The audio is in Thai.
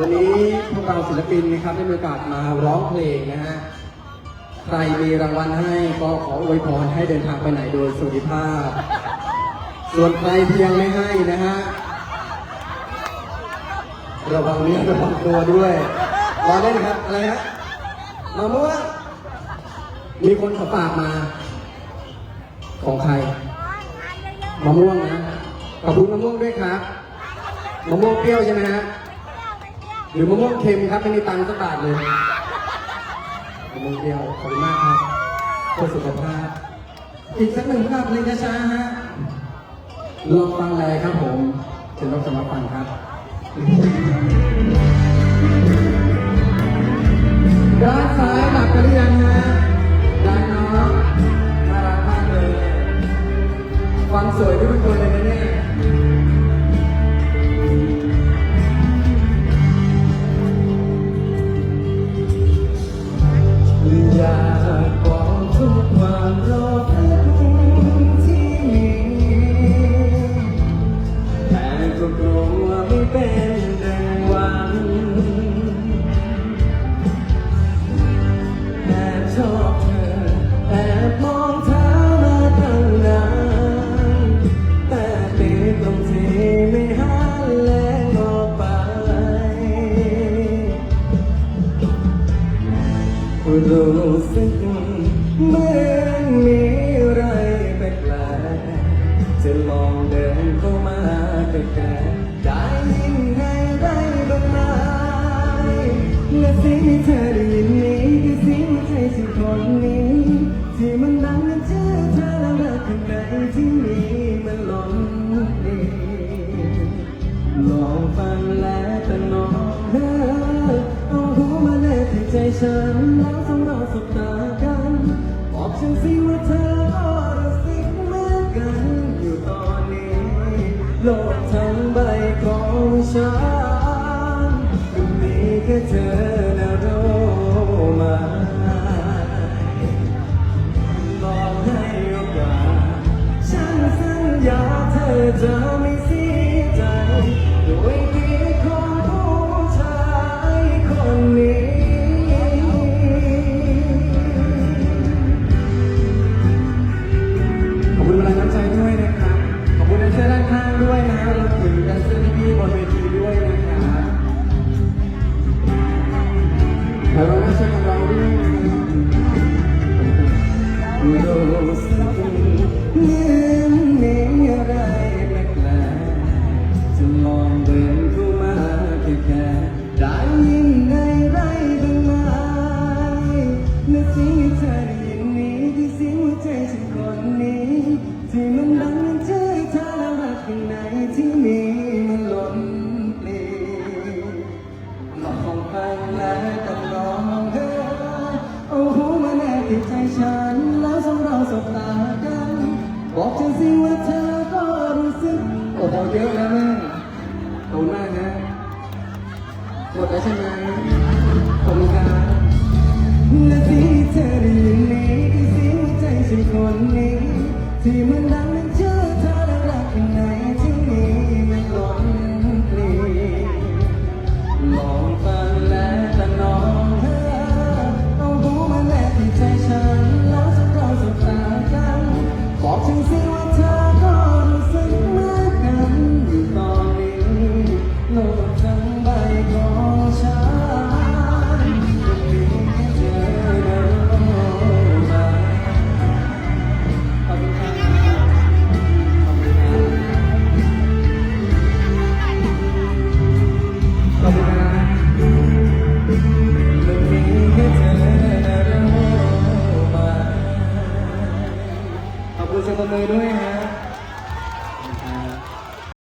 วันนี้พวกเราศิลปินนะครับได้มีโอกาสมาร้องเพลงนะฮะ ใครมีรางวัลให้ก็ขออวยพรให้เดินทางไปไหนโดยสวัสดิภาพ ส่วนใครที่ยังไม่ให้นะฮะ ระวังเนื้อระวังตัวด้วยรอได้นะครับ อะไรฮะมะม่วงมีคนขาฝากมา ของใครมะม่วงนะ ขอบคุณมะม่วงด้วยครับมะม่วงเปรี้ยวใช่ไหมฮะ หรือมะม่วงเค็มครับไม่มีตังค์สักบาทเลยมะม่วงเปรี้ยวขอบคุณมากครับเพื่อสุขภาพ อีกสักหนึ่งภาพเลยนะช้าฮะลองฟังเลยครับผมเชิญรับสมัครฟังครับ เป็นดังหวังแอบชอบเธอแอบมองเธอมาตั้งนานแต่ติดตรงที่ไม่หันแลออกไปรู้สึก และสิ่งที่เธอได้ยินนี้คือสิ่งใจฉันคนนี้ ที่มันดังนั้นเชื่อเธอแล้วรักข้างในที่มีมันหลงเองลองฟังและแต่นองเธอเอาหูมาแนบที่ใจฉันแล้วต้องเราสบตากันบอกฉันสิว่าเธอก็รู้สึกเหมือนกันอยู่ตอนนี้ โลกทั้งใบของฉัน แค่เธอนะรู้ไหมลอกให้โอกาสฉันสัญญาเธอจะ แล้วเราก็ หูมาแนบติดใจฉัน แล้วสองเราสบตากัน บอกฉันสิว่าเธอก็รู้สึก โอ้โหเยอะแล้วแม่ขอบคุณมากนะหมดแล้วใช่ไหมขอบคุณครับและที่เธอได้ยินนี้คือเสียงใจฉันคนนี้ ที่มันดั บอก นะรู้